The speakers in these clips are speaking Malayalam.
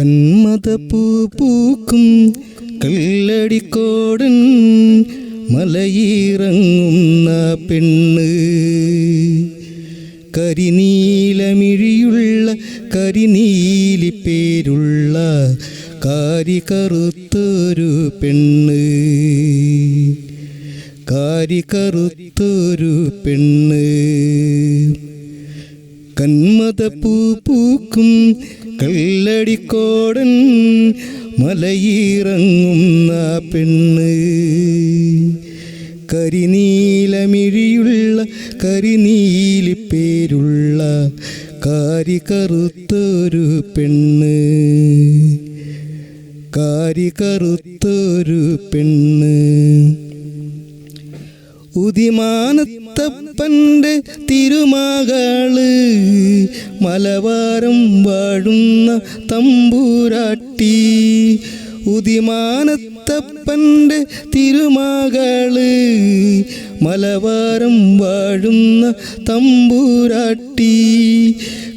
കന്മതപ്പൂ പൂക്കും കല്ലടിക്കോടൻ മലയിറങ്ങുന്ന പെണ്ണ്. കരിനീലമിഴിയുള്ള കരിനീലി പേരുള്ള കാരി കറുത്തൊരു പെണ്ണ്. കാരി കറുത്തൊരു പെണ്ണ്. കന്മതപ്പൂ പൂക്കും കല്ലടിക്കോടൻ മലയിറങ്ങുന്ന പെണ്ണ്. കരിനീലമിഴിയുള്ള കരിനീലി പേരുള്ള കാരി കറുത്തൊരു പെണ്ണ്. കാരി കറുത്തൊരു പെണ്ണ്. ഉദിമാനത്തപ്പന്റെ തിരുമകൾ മലവാരം വാഴുന്ന തമ്പൂരാട്ടി. ഉദിമാനത്തപ്പന്റെ തിരുമകൾ മലവാരം വാഴുന്ന തമ്പൂരാട്ടി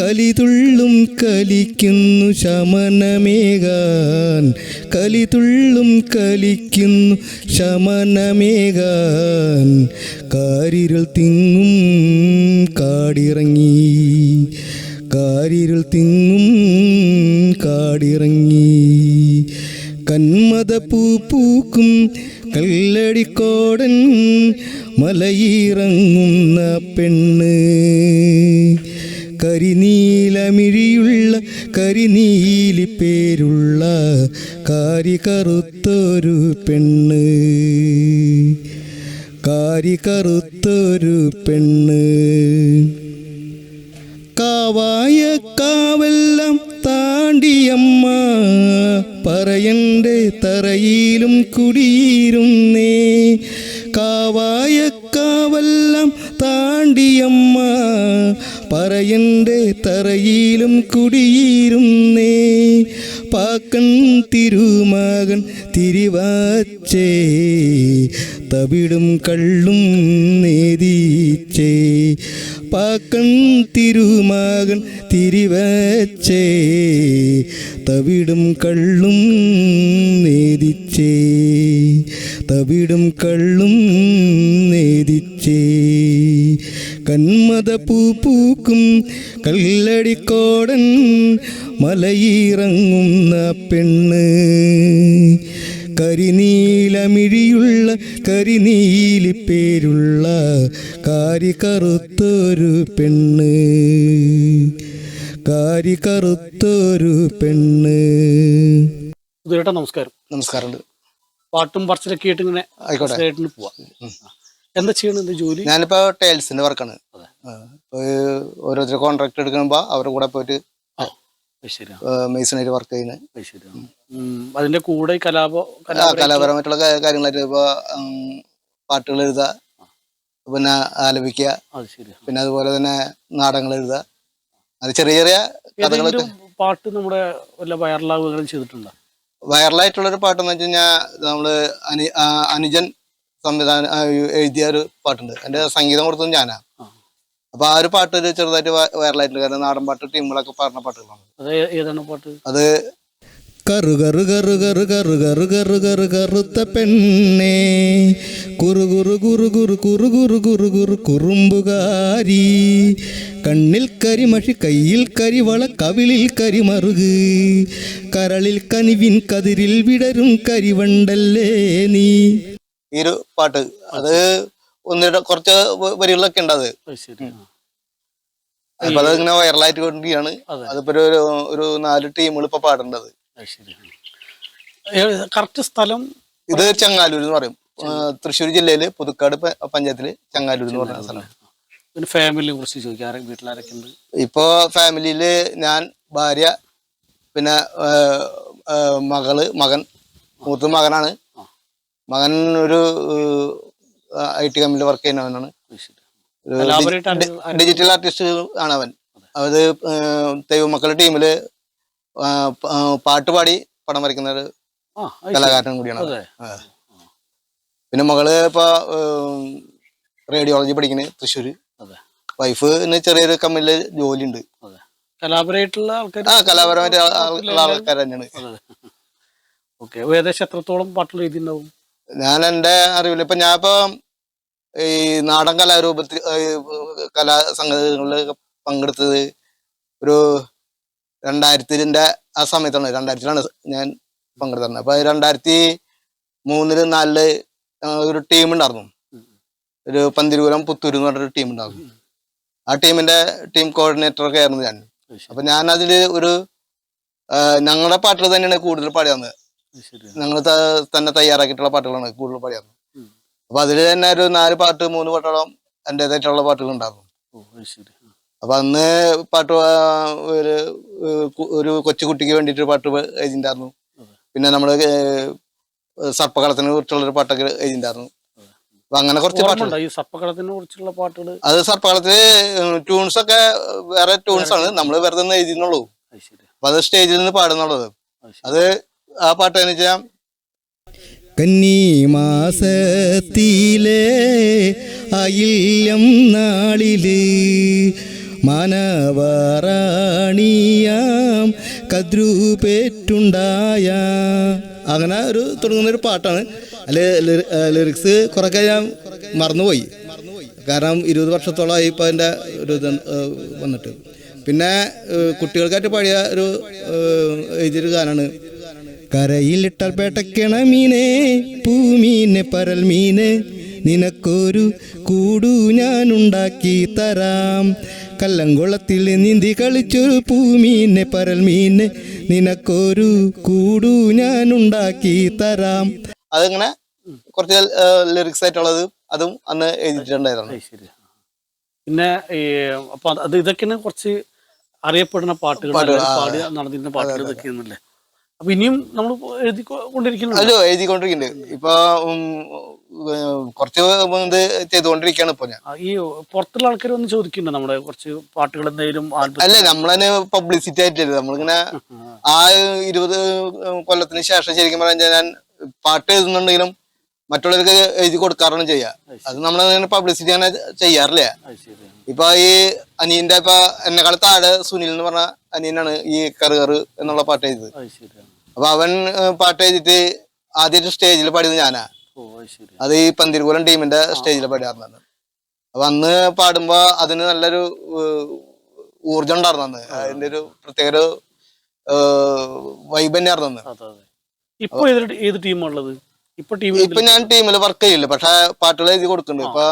കലിതുള്ളും കലിക്കുന്നു ശമനമേകാൻ കലിതുള്ളും കലിക്കുന്നു ശമനമേകാൻ. കാരിരുൾ തിങ്ങും കാടിറങ്ങി കാരിരുൾ തിങ്ങും കാടിറങ്ങി. കന്മതപ്പൂ പൂക്കും കല്ലടിക്കോടൻ മലയിറങ്ങുന്ന പെണ്ണ്. കരിനീലമിഴിയുള്ള കരിനീലി പേരുള്ള കാരി കറുത്തൊരു പെണ്ണ്. കാരി കറുത്തൊരു പെണ്ണ്. കാവായ കാവെല്ലാം താണ്ടിയമ്മ. പറയന്റെ തറയിലും കുടിയിരുന്നേ. കാവായ കാവെല്ലാം താണ്ടിയമ്മ പറയന്റെ തറയിലും കുടിയിരുന്നേ. പാക്കൻ തിരുമകൻ തിരിവാച്ചേ തവിടും കള്ളും നേദിച്ചേ പാക്കൻ തിരുമകൻ തിരിവച്ചേ തവിടും കള്ളും നേദിച്ചേ തവിടും കള്ളും നേദിച്ചേ. കന്മത പൂ പൂക്കും കല്ലടിക്കോടൻ മലയിറങ്ങുന്ന പെണ്ണ് കരിനീലമിഴിയുള്ള കരിനീലി പേരുള്ള കാരി കറുത്തൊരു പെണ്ണ്. കാരി കറുത്തൊരു പെണ്ണ്. ചേട്ടാ നമസ്കാരം. നമസ്കാരം പാട്ടും പറച്ചിലൊക്കെ ആയിട്ട് ഇങ്ങനെ ആയിക്കോട്ടെ. പോവാം. എന്താ ചെയ്യണത് ജോലി? ഞാനിപ്പോ ടൈൽസിന്റെ വർക്കാണ്. ഓരോരുത്തർ കോൺട്രാക്ട് എടുക്കുമ്പോ അവരുടെ കൂടെ പോയിട്ട് മെയ്സണായിട്ട് വർക്ക് ചെയ്യുന്നത് അത് അതിന്റെ കൂടെ കലാപ കലാപരമായിട്ടുള്ള കാര്യങ്ങളായിട്ട് ഇപ്പൊ പാട്ടുകൾ എഴുതുക പിന്നെ ആലപിക്കുക പിന്നെ അതുപോലെ തന്നെ നാടകങ്ങൾ എഴുതുക. അത് ചെറിയ ചെറിയ കഥകളൊക്കെ. പാട്ട് നമ്മുടെ വല്ല വൈറലാവുകയും ചെയ്തിട്ടുണ്ടോ? വൈറലായിട്ടുള്ളൊരു പാട്ടെന്ന് വെച്ച് കഴിഞ്ഞാൽ നമ്മൾ അനുജൻ സംവിധാനം എഴുതിയ ഒരു പാട്ടുണ്ട്. അതിന്റെ സംഗീതം കൊടുത്തത് ഞാനാ. അപ്പൊ ആ ഒരു പാട്ട് ഒരു ചെറുതായിട്ട് വൈറലായിട്ടുണ്ട്. കാരണം നാടൻ പാട്ട് ടീമുകളൊക്കെ പാടുന്ന പാട്ടുകളാണ്. അത് ഏതാണ് പാട്ട്? അത് കറു കറു കറു കറു കറു കറു കറു കറു കറുത്ത പെണ്ണേ. കുറു കുറു കുറു കുറു കുറു കുറു കുറു കുറു കുറുമ്പുകാരി. കണ്ണിൽ കരിമഷി കയ്യിൽ കരിവള കവിളിൽ കരിമറുക്. കരളിൽ കനിവിൻ കതിരിൽ വിടരും കരിവണ്ടല്ലേ നീ. ഈ ഒരു പാട്ട് അത് ഒന്നിട കുറച്ച് വരികളൊക്കെ ഉണ്ട് അത് ശരി. അപ്പൊ അത് ഇങ്ങനെ വൈറലായിട്ട് കൊണ്ടിരിക്കുകയാണ് അതിപ്പോ ഒരു ഒരു നാല് ടീമുകൾ ഇപ്പൊ പാടേണ്ടത്. കറക്റ്റ് സ്ഥലം ഇത് ചങ്ങാലൂർ എന്ന് പറയും. തൃശ്ശൂർ ജില്ലയിൽ പുതുക്കാട് പഞ്ചായത്തിൽ ചങ്ങാലൂർ എന്ന് പറയുന്ന സ്ഥലം. പിന്നെ ഫാമിലിയെ കുറിച്ച് ചോദിക്കാം. ആരെ വീട്ടിലാരൊക്കെ ഉണ്ട്? ഇപ്പോ ഫാമിലിയിൽ ഞാൻ ഭാര്യ പിന്നെ മകൾ മകൻ. മൂത്ത മകനാണ്. മകൻ ഒരു ഐ ടി കമ്പനിയിൽ വർക്ക് ചെയ്യുന്നവനാണ്. ഡിജിറ്റൽ ആർട്ടിസ്റ്റ് ആണ് അവൻ. അത് ദൈവമക്കളുടെ ടീമിൽ പാട്ട് പാടി പടം വരയ്ക്കുന്ന ഒരു കലാകാരൻ കൂടിയാണ് പിന്നെ മകൾ ഇപ്പൊ റേഡിയോളജി പഠിക്കണേ തൃശ്ശൂര്. വൈഫ് ചെറിയൊരു കമ്പനിയിൽ ജോലി ഉണ്ട് ഞാൻ എന്റെ അറിവിൽ ഇപ്പൊ ഞാൻ ഇപ്പൊ ഈ നാടൻ കലാരൂപത്തിൽ കലാ സംഗതികളിൽ പങ്കെടുത്തത് ഒരു രണ്ടായിരത്തിന്റെ ആ സമയത്താണ്. രണ്ടായിരത്തിലാണ് ഞാൻ പങ്കെടുത്തത്. അപ്പൊ രണ്ടായിരത്തി മൂന്നിൽ നാലിൽ ഒരു ടീം ഉണ്ടായിരുന്നു. ഒരു പന്തിരുകുലം പുത്തൂർ എന്ന് പറഞ്ഞൊരു ടീം ഉണ്ടായിരുന്നു. ആ ടീമിന്റെ ടീം കോർഡിനേറ്റർ ഒക്കെ ആയിരുന്നു ഞാൻ. അപ്പൊ ഞാൻ അതിൽ ഒരു ഞങ്ങളുടെ പാട്ടുകൾ തന്നെയാണ് കൂടുതൽ പാടിയാന്ന് ഞങ്ങൾ തന്നെ തയ്യാറാക്കിയിട്ടുള്ള പാട്ടുകളാണ് കൂടുതൽ പാടിയത് ഉം. അപ്പൊ അതിൽ തന്നെ ഒരു നാല് പാട്ട് മൂന്ന് പാട്ടോളം എന്റേതായിട്ടുള്ള പാട്ടുകൾ ഉണ്ടാകും. അപ്പൊ അന്ന് പാട്ട് ഒരു ഒരു കൊച്ചുകുട്ടിക്ക് വേണ്ടിയിട്ട് പാട്ട് എഴുതിണ്ടായിരുന്നു. പിന്നെ നമ്മൾ സർപ്പകളത്തിനെ കുറിച്ചുള്ള ഒരു പാട്ടൊക്കെ എഴുതിണ്ടായിരുന്നു. അപ്പൊ അങ്ങനെ കുറച്ച് ഈ കുറിച്ചുള്ള പാട്ടുകൾ അത് സർപ്പകളത്തിൽ ട്യൂൺസ് ഒക്കെ വേറെ ട്യൂൺസ് ആണ് നമ്മൾ വെറുതെ എഴുതിന്നുള്ളൂ അപ്പൊ അത് സ്റ്റേജിൽ നിന്ന് പാടുന്നുള്ളത്. അത് അത് ആ പാട്ട് എന്ന് വെച്ചാൽ കന്നിമാസത്തിലെ അയില്യം നാളിൽ മാനവറാണിയാം കദ്രൂപേറ്റുണ്ടായ. അങ്ങനെ ഒരു തുടങ്ങുന്ന ഒരു പാട്ടാണ്. അല്ലെ ലിറിക്സ് കുറൊക്കെ ഞാൻ മറന്നുപോയി. കാരണം ഇരുപത് വർഷത്തോളമായി ഇപ്പോൾ അതിന്റെ ഒരു ഇത് വന്നിട്ട്. പിന്നെ കുട്ടികൾക്കായിട്ട് പാടിയ ഒരു എഴുതിയൊരു ഗാനമാണ് കരയിലിട്ടാൽ പേട്ടക്കണ മീനെ പൂമീനെ പരൽ മീനെ നിനക്കൊരു കൂടു ഞാൻ ഉണ്ടാക്കി തരാം. കല്ലംകുളത്തിൽ നീന്തി കളിച്ചൊരു പൂമീനെ പരൽ മീനെ നിനക്കൊരു കൂടു ഞാൻ ഉണ്ടാക്കി തരാം. അതിങ്ങനെ? കുറച്ച് ലിറിക്സ് ആയിട്ടുള്ളത് അതും അന്ന് എഴുതിയിട്ടുണ്ടായിരുന്നു. പിന്നെ ഈ അപ്പൊ അത് ഇതൊക്കെ ഇതൊക്കെയാണ് കുറച്ച് അറിയപ്പെടുന്ന പാട്ടുകൾ പാടി നടന്നിരുന്ന പാട്ടുകൾ ഇതൊക്കെയാണല്ലേ? അപ്പൊ ഇനിയും നമ്മൾ എഴുതിക്കൊണ്ടിരിക്കുന്നു അല്ലോ എഴുതിക്കൊണ്ടിരിക്കുന്നുണ്ട്. ഇപ്പൊ കുറച്ച് ഇത് ചെയ്തുകൊണ്ടിരിക്കുകയാണ് ഇപ്പൊ ഞാൻ. ഈ പുറത്തുള്ള ആൾക്കാർ വന്ന് ചോദിക്കുന്നുണ്ട് നമ്മുടെ കുറച്ച് പാട്ടുകൾ എന്തെങ്കിലും അല്ലേ നമ്മളതിന് പബ്ലിസിറ്റി ആയിട്ടില്ല. നമ്മളിങ്ങനെ ആ ഇരുപത് കൊല്ലത്തിന് ശേഷം ശരിക്കും പറഞ്ഞാൽ ഞാൻ പാട്ട് എഴുതുന്നുണ്ടെങ്കിലും മറ്റുള്ളവർക്ക് എഴുതി കൊടുക്കാറാണ് ചെയ്യുക അത് നമ്മളങ്ങനെ പബ്ലിസിറ്റി അങ്ങനെ ചെയ്യാറില്ല. ഇപ്പൊ ഈ അനിയന്റെ ഇപ്പൊ എന്നെക്കാൾ താഴെ സുനിൽ എന്ന് പറഞ്ഞ അനിയനാണ് ഈ കറ് കറ് എന്നുള്ള പാട്ട് എഴുതിയത്. അപ്പൊ അവൻ പാട്ട് എഴുതിയിട്ട് ആദ്യമായിട്ട് സ്റ്റേജിൽ പാടിയത് ഞാനാ. അത് ഈ പന്തിരുകുലം ടീമിന്റെ സ്റ്റേജിൽ പാടാറുണ്ട് അപ്പൊ അന്ന് പാടുമ്പോ അതിന് നല്ലൊരു ഊർജം ഉണ്ടായിരുന്നു അന്ന്. അതിന്റെ ഒരു പ്രത്യേക ഒരു വൈബ് തന്നെയായിരുന്നു അന്ന്. ഇപ്പൊ ഏത് ഏത് ടീമാണുള്ളത് ഇപ്പൊ ടീമിൽ ഇപ്പൊ ഞാൻ ടീമിൽ വർക്ക് ചെയ്യില്ല പക്ഷെ പാട്ടുകൾ എഴുതി കൊടുക്കുന്നുണ്ട്. ഇപ്പൊ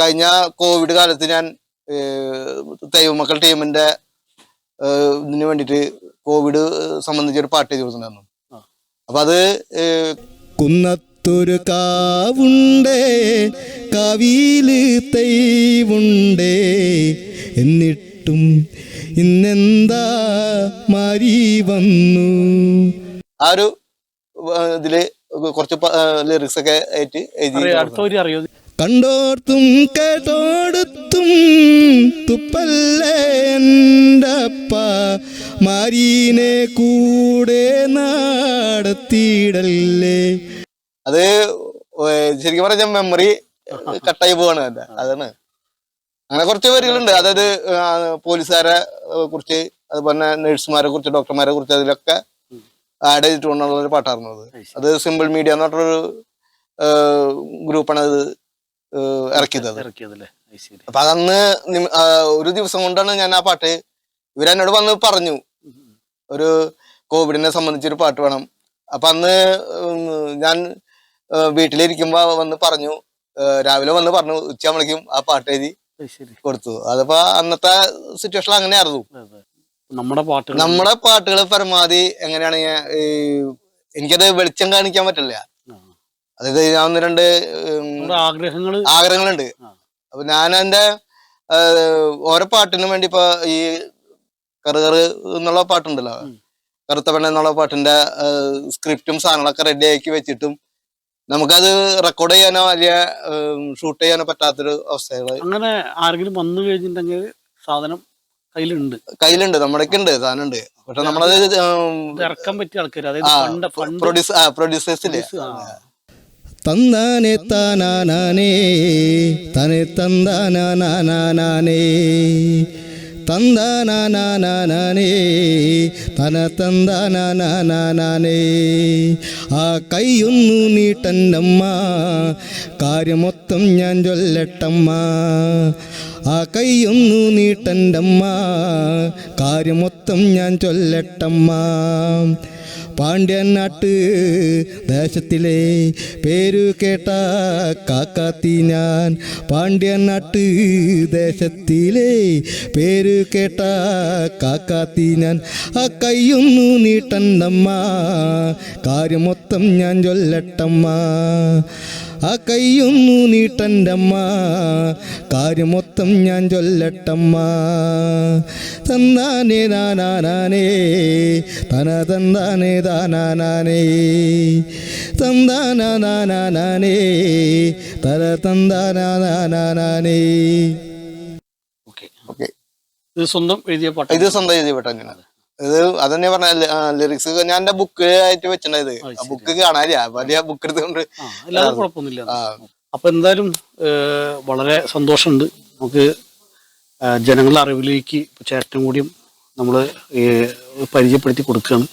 കഴിഞ്ഞ കോവിഡ് കാലത്ത് ഞാൻ തൈവമക്കൾ ടീമിന്റെ ഇതിന് വേണ്ടിയിട്ട് കോവിഡ് സംബന്ധിച്ചൊരു പാട്ട് എഴുതി കൊടുത്തിട്ടുണ്ടായിരുന്നു അപ്പൊ അത് കുന്നത്തൊരു കാവുണ്ടേ കവിയിൽ തൈവുണ്ടേ എന്നിട്ടും ഇന്നെന്താ മാറി വന്നു? ആ ഒരു ഇതിൽ കുറച്ച് ലിറിക്സ് ഒക്കെ ആയിട്ട് എഴുതി കണ്ടോർത്തും കേട്ടോടുത്തും തുപ്പല്ലേ എന്റപ്പ മാരീനെ കൂടെ നടത്തിയിടല്ലേ അത് ശരിക്കും പറഞ്ഞ മെമ്മറി കട്ടായി പോവാണ് അല്ല അതാണ്. അങ്ങനെ കുറച്ച് വരികളുണ്ട് അതായത് പോലീസുകാരെ കുറിച്ച് അതുപോലെ നഴ്സുമാരെ കുറിച്ച് ഡോക്ടർമാരെ കുറിച്ച് അതിലൊക്കെ ആഡ് ചെയ്തിട്ടുള്ള ഒരു പാട്ടായിരുന്നു അത്. അത് സിമ്പിൾ മീഡിയ എന്ന് പറഞ്ഞൊരു ഗ്രൂപ്പാണ് അത് ഇറക്കിയത് ഇറക്കിയത് അല്ലേ? ഇറക്കിയതല്ലേ അപ്പൊ അതന്ന് ഒരു ദിവസം കൊണ്ടാണ് ഞാൻ ആ പാട്ട് ഇവരെന്നോട് വന്ന് പറഞ്ഞു. ഒരു കോവിഡിനെ സംബന്ധിച്ചൊരു പാട്ട് വേണം. അപ്പൊ അന്ന് ഞാൻ വീട്ടിലിരിക്കുമ്പോ വന്ന് പറഞ്ഞു. രാവിലെ വന്ന് പറഞ്ഞു ഉച്ചയാകുമ്പോഴേക്കും ആ പാട്ട് എഴുതി കൊടുത്തു. അതിപ്പോ അന്നത്തെ സിറ്റുവേഷൻ അങ്ങനെയായിരുന്നു. ആയിരുന്നു നമ്മുടെ പാട്ടുകൾ നമ്മുടെ പാട്ടുകൾ പരമാവധി എങ്ങനെയാണ് ഈ, എനിക്കത് വെളിച്ചം കാണിക്കാൻ പറ്റില്ല. അതായത് ഞാൻ ഒന്ന് രണ്ട് ആഗ്രഹങ്ങൾ ആഗ്രഹങ്ങളുണ്ട്. അപ്പൊ ഞാൻ എന്റെ ഓരോ പാട്ടിനും വേണ്ടി ഇപ്പൊ ഈ കറ് കറ് എന്നുള്ള പാട്ടുണ്ടല്ലോ. ഉം. കറുത്ത പെണ്ണ എന്നുള്ള പാട്ടിന്റെ സ്ക്രിപ്റ്റും സാധനങ്ങളൊക്കെ റെഡി ആക്കി വെച്ചിട്ടും നമുക്കത് റെക്കോർഡ് ചെയ്യാനോ വലിയ ഷൂട്ട് ചെയ്യാനോ പറ്റാത്തൊരു അവസ്ഥകൾ അങ്ങനെ ആരെങ്കിലും വന്നു കഴിഞ്ഞിട്ടുണ്ടെങ്കിൽ സാധനം കയ്യിലുണ്ട്. കയ്യിലുണ്ട് നമ്മുടെയൊക്കെ ഉണ്ട് സാധനമുണ്ട്. പക്ഷെ നമ്മളത് ഇറക്കാൻ പറ്റിയ ആൾക്കാർ അതായത് ഫണ്ട് ഫണ്ട് പ്രൊഡ്യൂസ് പ്രൊഡ്യൂസേഴ്സില്ലേ തന്നാനെ താനാനേ തനെ തന്താനാനേ തന്താനാനാനാനേ തന തന്താനാനാനാനേ ആ കൈയൊന്നു നീട്ടന്റമ്മ കാര്യമൊത്തം ഞാൻ ചൊല്ലട്ടമ്മ ആ കൈയൊന്നു നീട്ടന്റമ്മ കാര്യമൊത്തം ഞാൻ ചൊല്ലട്ടമ്മ. പാണ്ഡ്യൻ നാട്ട് ദേശത്തിലെ പേരു കേട്ട കാക്കാത്തി ഞാൻ. പാണ്ഡ്യൻ നാട്ട് ദേശത്തിലെ പേരു കേട്ട കാക്കാത്തി ഞാൻ. ആ കൈയൊന്നു നീട്ടണ്ടമ്മ. കാര്യമൊത്തം ഞാൻ ചൊല്ലട്ടമ്മ. ആ കൈയൊന്നു നീട്ടന്റമ്മ കാര്യമൊത്തം ഞാൻ ചൊല്ലട്ടമ്മ. തന്നാനേ നാനാനേ തന തന്നാനേ താനാനേ തന്താനാനാനേ തല തന്താനാനാനേ ഓക്കെ ഓക്കെ. ഇത് സ്വന്തം എഴുതിയ പാട്ട് ഇത് സ്വന്തം എഴുതിയ പാട്ടാണ് ഇത് അതന്നെ പറഞ്ഞ ലിറിക്സ് ഞാൻ എന്റെ ബുക്ക് ആയിട്ട് വെച്ചിട്ടുണ്ടായത് അത് ബുക്ക് കാണാനില്ല വലിയ ബുക്ക് എടുത്തുകൊണ്ട് അല്ലാതെ കുഴപ്പമൊന്നുമില്ല. അപ്പൊ എന്തായാലും വളരെ സന്തോഷമുണ്ട്. നമുക്ക് ജനങ്ങളുടെ അറിവിലേക്ക് ചേട്ടനും കൂടിയും നമ്മൾ പരിചയപ്പെടുത്തി കൊടുക്കുകയാണ്.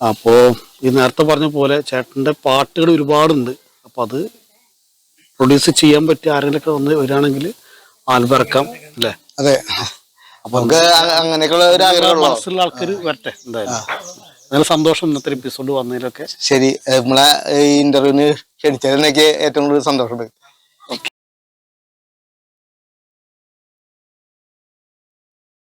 അപ്പോൾ ഈ നേരത്തെ പറഞ്ഞ പോലെ ചേട്ടന്റെ പാട്ടുകൾ ഒരുപാടുണ്ട്. അപ്പോൾ അത് പ്രൊഡ്യൂസ് ചെയ്യാൻ പറ്റിയ ആരെങ്കിലുമൊക്കെ വന്ന് വരികയാണെങ്കിൽ ആൽബിറക്കാം അല്ലേ? അതെ. നമുക്ക് അ- അങ്ങനെയൊക്കെയുള്ള ഒരു ആഗ്രഹമുള്ളൂ മനസ്സുള്ള ആൾക്കാർ വരട്ടെ എന്തായാലും. നല്ല സന്തോഷം ഇന്നത്തെ എപ്പിസോഡ് വന്നതിലൊക്കെ. ശരി നമ്മളെ ഈ ഇന്റർവ്യൂവിന് ക്ഷണിച്ചതിനൊക്കെ ഏറ്റവും കൂടുതൽ സന്തോഷമുണ്ട്.